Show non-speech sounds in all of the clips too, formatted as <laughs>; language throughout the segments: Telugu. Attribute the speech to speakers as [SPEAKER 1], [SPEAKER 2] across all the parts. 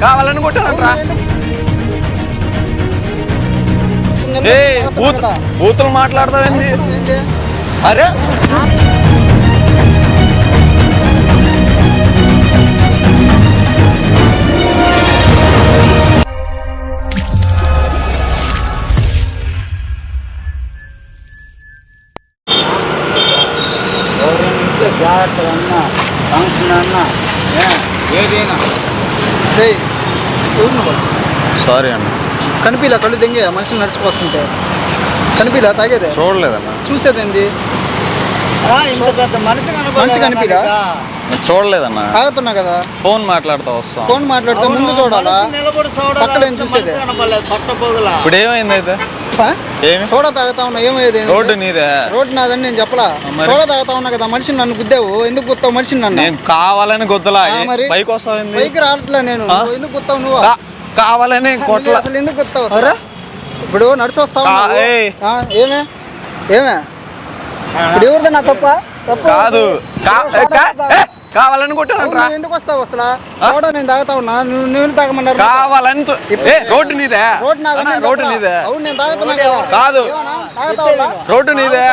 [SPEAKER 1] కావాలని కొట్టానంట్రా ఏ బూత్ బూతులు మాట్లాడతావేంది? అరే!
[SPEAKER 2] గౌరవించే జాగ్రత్తగా అన్నా ఫంక్షన్ అన్నా ఏదైనా.
[SPEAKER 3] నువ్వు?
[SPEAKER 1] సారీ అన్న.
[SPEAKER 3] కనిపిలా కళ్ళు దెంగే మనిషిని నడిచిపోతుంటే కనిపిలా తాగేదే?
[SPEAKER 1] చూడలేదన్న.
[SPEAKER 3] చూసేదేంది?
[SPEAKER 2] ఇంత పెద్ద మనిషి
[SPEAKER 3] కనిపిరా
[SPEAKER 1] చూడలేదన్న.
[SPEAKER 3] తాగుతున్నా కదా?
[SPEAKER 1] ఫోన్ మాట్లాడుతూ వస్తాం.
[SPEAKER 3] ఫోన్ మాట్లాడితే ముందు చూడాలా? పక్కన చూసేది?
[SPEAKER 1] ఇప్పుడు ఏమైంది అయితే
[SPEAKER 3] సోడా తాగుతా ఉన్నా ఏమయ్యేది
[SPEAKER 1] రోడ్డు నీదే.
[SPEAKER 3] రోడ్డు నాదని నేను చెప్పలా? సోడా తాగుతా ఉన్నా కదా మనిషిని నన్ను గుద్దావు? ఎందుకు గుత్తావు మనిషిని నన్ను?
[SPEAKER 1] నేను కావాలని గుద్దలా.
[SPEAKER 3] మరి?
[SPEAKER 1] బైక్ వస్తావింది
[SPEAKER 3] పైకి రావట్లే నేను. ఎందుకు గుత్తావు నువ్వు?
[SPEAKER 1] కావాలని కొట్ల
[SPEAKER 3] అసలు ఎందుకు గుత్తావు?
[SPEAKER 1] అరే?
[SPEAKER 3] ఇప్పుడు నడిచి వస్తావు ఏమే? ఏమే? ఇప్పుడు ఎవరిది నా తప్ప? తప్పు
[SPEAKER 1] కాదు. కావాలని కొట్టానంట్రా
[SPEAKER 3] ఎందుకు వస్తావు అసలు? సోడా నేను తాగుతా ఉన్నా నువ్వు నేను తాగమన్నారు
[SPEAKER 1] కావాలని రోడ్డు నీదే.
[SPEAKER 3] రోడ్డు
[SPEAKER 1] అన్న. నీదే.
[SPEAKER 3] అవును నేను తాగుతున్నా కదా?
[SPEAKER 1] రోడ్డు నీదే.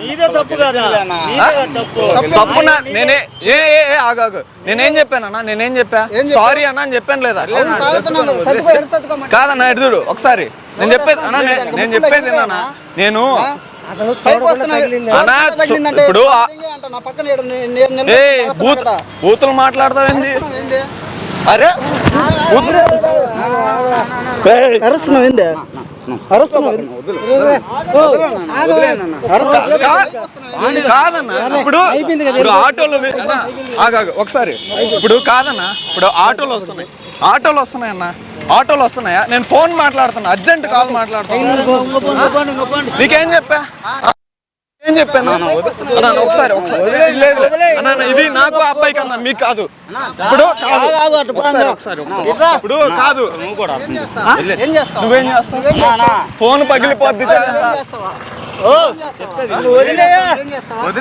[SPEAKER 2] నీదే తప్పు కదా. నీదే తప్పు.
[SPEAKER 3] తప్పు.
[SPEAKER 1] తప్పు నా- నేనే ఏ ఏ ఏ, ఆగు ఆగు. నేనేం చెప్పానన్నా నేనేం చెప్పా? సారీ అన్నా అని చెప్పాను లేదా. కాదన్నా ఎడుదుడు ఒకసారి. నేను చెప్పేది అన్నా నే- నేను చెప్పేది నాన్న నేను ఇప్పుడు. బూతులు మాట్లాడతావేంది? అరే
[SPEAKER 3] అరుస్తున్నావు ఏంది?
[SPEAKER 1] ఇప్పుడు ఆటోలో ఒకసారి. ఇప్పుడు కాదన్నా ఇప్పుడు ఆటోలు వస్తున్నాయి. ఆటోలు వస్తున్నాయి అన్న ఆటోలు వస్తున్నాయా? నేను ఫోన్ మాట్లాడుతున్నా అర్జెంట్ కాల్ మాట్లాడుతున్నా. నీకేం చెప్పా? ఏం చెప్పాను అన్నా, ఒకసారి ఒకసారి. లేదు. అన్నా, ఇది నాకు ఆ అబ్బాయికి అన్నా మీకు కాదు. ఇప్పుడు కాదు. ఒకసారి ఒకసారి ఒకసారి. ఇప్పుడు కాదు.
[SPEAKER 3] ఆ? ఏం చేస్తావు?
[SPEAKER 1] నువ్వేం చేస్తావు? ఫోన్ పగిలిపోద్ది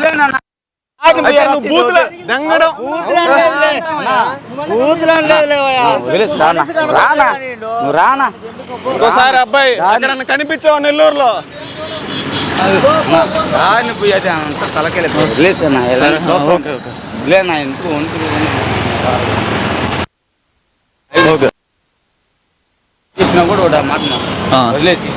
[SPEAKER 3] ఏం
[SPEAKER 2] రానా? నువ్వు రానా?
[SPEAKER 1] ఇంకోసారి అబ్బాయి అక్కడ కనిపించావు నెల్లూరులో?
[SPEAKER 2] రాని పోయి అయితే అంత తలకెళ్ళి వదిలేసానా. వదిలేనా ఎందుకు చెప్పినా కూడా మాట. వదిలేసి.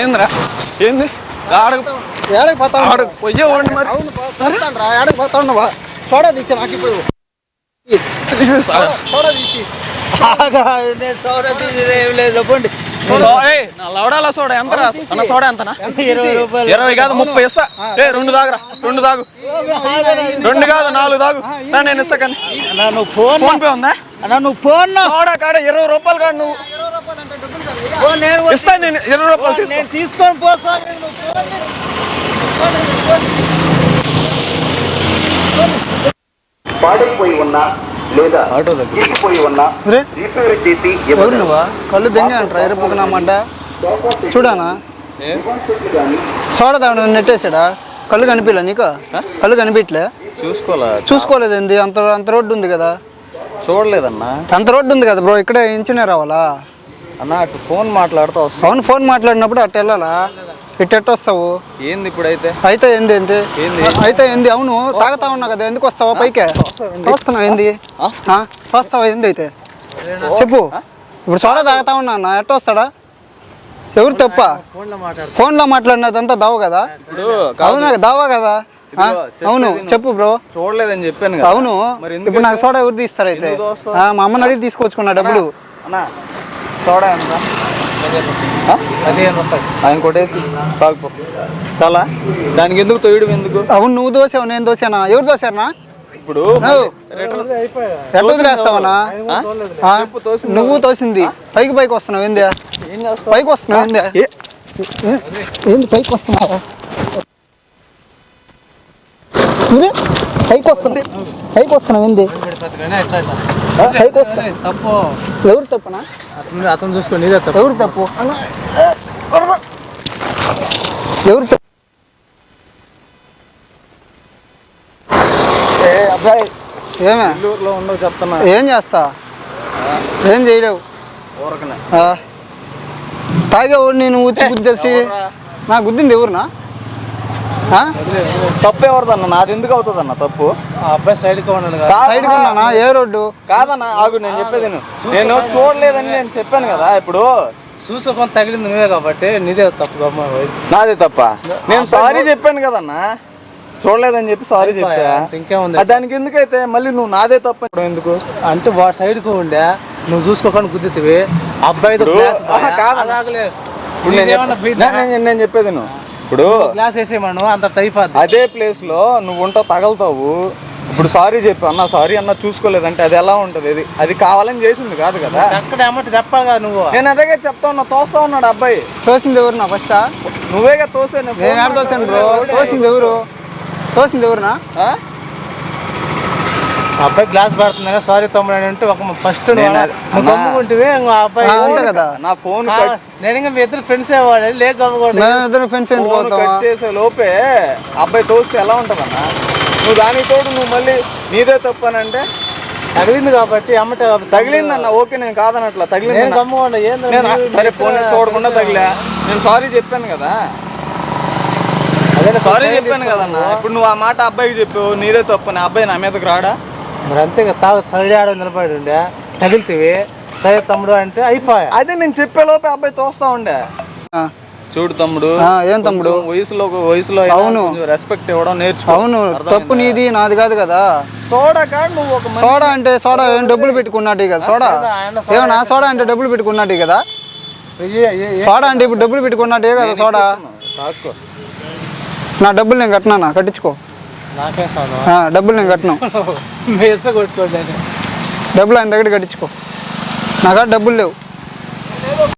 [SPEAKER 1] ఏంద్రా? ఏంది? ఆడకు
[SPEAKER 3] ఏడకి పోతా ఉన్నావు?
[SPEAKER 1] ఆడకు పోయేవాడిని మరి.
[SPEAKER 3] అవును, పో- పోతాను రా. ఏడకి పోతా ఉన్నావా? సోడా తీసి నాకు ఇప్పుడు.
[SPEAKER 1] తీసేస్తా.
[SPEAKER 3] సోడా. తీసి.
[SPEAKER 2] నేను సౌర తీసేది ఏం లేదు పోండి
[SPEAKER 1] సో, ఏయ్, నా లవడాల సోడా ఎంత రా?
[SPEAKER 3] తీసి.
[SPEAKER 1] అన్న సోడా ఎంతనా?
[SPEAKER 3] ఎంత
[SPEAKER 2] ఇరవై
[SPEAKER 1] కాదు ముప్పై ఇస్తా. ఏ రెండు దాగురా రెండు దాగు. రెండు కాదు నాలుగు దాగు. నేను ఇస్తా కానీ.
[SPEAKER 2] నువ్వు ఫోన్
[SPEAKER 1] ఫోన్ పే ఉందా?
[SPEAKER 2] నువ్వు ఫోన్
[SPEAKER 1] సోడా కాడ ఇరవై రూపాయలు కాదు నువ్వు.
[SPEAKER 2] ఫోన్ నేను
[SPEAKER 1] ఇరవై రూపాయలు
[SPEAKER 2] నేను తీసుకొని పోసా
[SPEAKER 4] పాడైపోయి ఉన్నా లేదా ఎగిపోయి ఉన్నా రిపేర్ చేసి
[SPEAKER 3] ఎవరు నువ్వా? కళ్ళు దెంగే అంటారా? ఎరుపుకున్నామంట చూడానా? సోడా తాగడం నెట్టేసాడా? కళ్ళు కనిపించలే నీకు? కళ్ళు కనిపించలే?
[SPEAKER 1] చూసుకోలే
[SPEAKER 3] చూసుకోలేదు ఏంది? అంత అంత రోడ్డు ఉంది కదా.
[SPEAKER 1] చూడలేదన్నా.
[SPEAKER 3] అంత రోడ్డు ఉంది కదా బ్రో ఇక్కడే ఇంచునే రావాలా?
[SPEAKER 1] అన్న అటు ఫోన్ మాట్లాడుతూ వస్తా
[SPEAKER 3] అవును ఫోన్ మాట్లాడినప్పుడు అట్ట వెళ్ళాలా? ఇటు ఎట్ట వస్తావు?
[SPEAKER 1] ఏంది ఇప్పుడైతే?
[SPEAKER 3] అయితే ఏంది ఏంది?
[SPEAKER 1] ఏంది?
[SPEAKER 3] అయితే ఏంది? అవును తాగుతా ఉన్నా కదా ఎందుకు వస్తావా పైకే? వస్తున్నావు ఏంది? వస్తావా ఏంది అయితే? చెప్పు. ఇప్పుడు సోడా తాగుతా ఉన్నా అన్న ఎట్ట వస్తాడా? ఎవరు తప్ప? ఫోన్లో మాట్లాడినదంతా దావు కదా?
[SPEAKER 1] ఇప్పుడు
[SPEAKER 3] అవునా దావా కదా? అవును చెప్పు బ్రో.
[SPEAKER 1] చూడలేదని చెప్పాను
[SPEAKER 3] అవును. ఇప్పుడు నాకు సోడా ఎవరు తీస్తారు అయితే? మా అమ్మని అడిగి తీసుకొచ్చుకున్నా డబ్బులు
[SPEAKER 1] అన్న సోడా ఎంత? ఆయన కొట్టేసి తాగుపో. చాలా? దానికి ఎందుకు తొయ్యడం ఎందుకు?
[SPEAKER 3] అవును నువ్వు దోసావు నేను దోసానా? ఎవరు దోశారనా
[SPEAKER 1] ఇప్పుడు
[SPEAKER 3] వదిలేస్తావనా
[SPEAKER 1] తోసింది
[SPEAKER 3] నువ్వు తోసింది పైకి పైకి వస్తున్నావు ఏంది? పైకి వస్తున్నావు ఏంది? ఏంది పైకి వస్తున్నావు? పైకి వస్తుంది పైకి వస్తున్నావు ఏంది? పైకి వస్తా
[SPEAKER 2] తప్పు.
[SPEAKER 3] ఎవరు తప్పునా?
[SPEAKER 2] అతను చూసుకోండి ఇదే తప్పు.
[SPEAKER 3] ఎవరు తప్పు? ఎవరు తప్పు? ఏమే?
[SPEAKER 1] నెల్లూరులో ఉండవు చెప్తున్నా.
[SPEAKER 3] ఏం చేస్తా? ఏం చేయలేవు.
[SPEAKER 1] ఊరకనే.
[SPEAKER 3] ఆ. తాగేవాడు నేను ఊచి గుద్దేసి నా గుద్దింది ఎవరునా?
[SPEAKER 1] తప్పు ఎవరిదన్న? నాది ఎందుకు అవుతుందన్న తప్పు?
[SPEAKER 5] ఆ అబ్బాయి. సైడ్కి
[SPEAKER 3] ఉన్నానా? ఏ రోడ్డు?
[SPEAKER 1] కాదన్న ఆగు నేను చెప్పేది. నేను చూడలేదని నేను చెప్పాను కదా ఇప్పుడు.
[SPEAKER 5] చూసుకొని తగిలింది నువ్వే కాబట్టి నీదే తప్పు
[SPEAKER 1] నాదే తప్ప? నేను సారీ చెప్పాను కదన్నా. చూడలేదని చెప్పి సారీ చెప్పా.
[SPEAKER 5] ఇంకేముంది?
[SPEAKER 1] దానికి ఎందుకైతే మళ్ళీ నువ్వు నాదే తప్ప ఎందుకు?
[SPEAKER 5] అంటే వాడు సైడ్కి ఉండే నువ్వు చూసుకోకుండా గుద్దుతివి.
[SPEAKER 1] నేను- నేను చెప్పేది నువ్వు ఇప్పుడు
[SPEAKER 5] గ్లాస్ వేసేయమను అంత టైప్ అది.
[SPEAKER 1] అదే ప్లేస్లో నువ్వు ఉంటా తగలుతావు. ఇప్పుడు సారీ చెప్పి అన్న సారీ అన్న చూసుకోలేదంటే అది ఎలా ఉంటది? అది అది కావాలని చేసింది కాదు కదా.
[SPEAKER 5] ఎక్కడ అమ్మటి చెప్పాలి కదా నువ్వు.
[SPEAKER 1] నేను అదేగా చెప్తా ఉన్నా తోస్తా ఉన్నాడు అబ్బాయి.
[SPEAKER 3] తోసింది ఎవరునా ఫస్ట్?
[SPEAKER 1] నువ్వేగా తోసే
[SPEAKER 3] నేను తోసాను బ్రో? తోసింది ఎవరు? తోసింది ఎవరునా?
[SPEAKER 5] అబ్బాయి గ్లాస్ పడుతుంది సారీ తమ్ముడు అని అంటే ఒక ఫస్ట్
[SPEAKER 1] అన్నా.
[SPEAKER 5] అబ్బాయి
[SPEAKER 3] ఆ, అంతే కదా.
[SPEAKER 1] నా ఫోన్
[SPEAKER 5] నేను ఇంకా మీ ఇద్దరు ఫ్రెండ్స్ అయ్యేవాడు లేక
[SPEAKER 3] ఇద్దరు ఫ్రెండ్స్
[SPEAKER 1] కట్ చేసే లోపే అబ్బాయి తోస్తే ఎలా ఉంటదన్నా? నువ్వు దానికి తోడు నువ్వు మళ్ళీ నీదే తప్పనంటే
[SPEAKER 5] తగిలింది కాబట్టి అమ్మట
[SPEAKER 1] తగిలిందన్న ఓకే నేను కాదనట్లా తగిలింది నేను సరే ఫోన్ చూడకుండా తగిలా. నేను సారీ చెప్పాను కదా.
[SPEAKER 5] అదే
[SPEAKER 1] సారీ చెప్పాను కదన్న. ఇప్పుడు నువ్వు ఆ మాట అబ్బాయికి చెప్పు నీదే తప్పని అబ్బాయి నా మీదకి రాడా?
[SPEAKER 5] మరి అంతే కదా తాగు సైడ్ ఆడ నిలబడి ఉండే తగిలితివి. సరే తమ్ముడు అంటే అయిపోయా.
[SPEAKER 1] అదే నేను చెప్పే లోపే అబ్బాయి తోస్తా ఉండే. చూడు తమ్ముడు
[SPEAKER 3] ఆ, ఏం తమ్ముడు?
[SPEAKER 1] వయసులో వయసులో
[SPEAKER 3] అవును.
[SPEAKER 1] రెస్పెక్ట్ ఇవ్వడం నేర్చుకో.
[SPEAKER 3] అవును తప్పు నీది నాది కాదు కదా.
[SPEAKER 1] సోడా కాదు నువ్వు ఒక
[SPEAKER 3] సోడా అంటే సోడా ఏం డబ్బులు పెట్టుకున్నట్టు కదా సోడా? ఏమన్నా సోడా అంటే డబ్బులు పెట్టుకున్నట్టు కదా? సోడా అంటే ఇప్పుడు డబ్బులు పెట్టుకున్నట్టే కదా సోడా. నా డబ్బులు నేను కట్టినా కట్టించుకో. డబ్బులు నేను కట్టినా. <laughs> డబ్బులు ఆయన దగ్గర కట్టించుకో. నా కాడ డబ్బులు లేవు.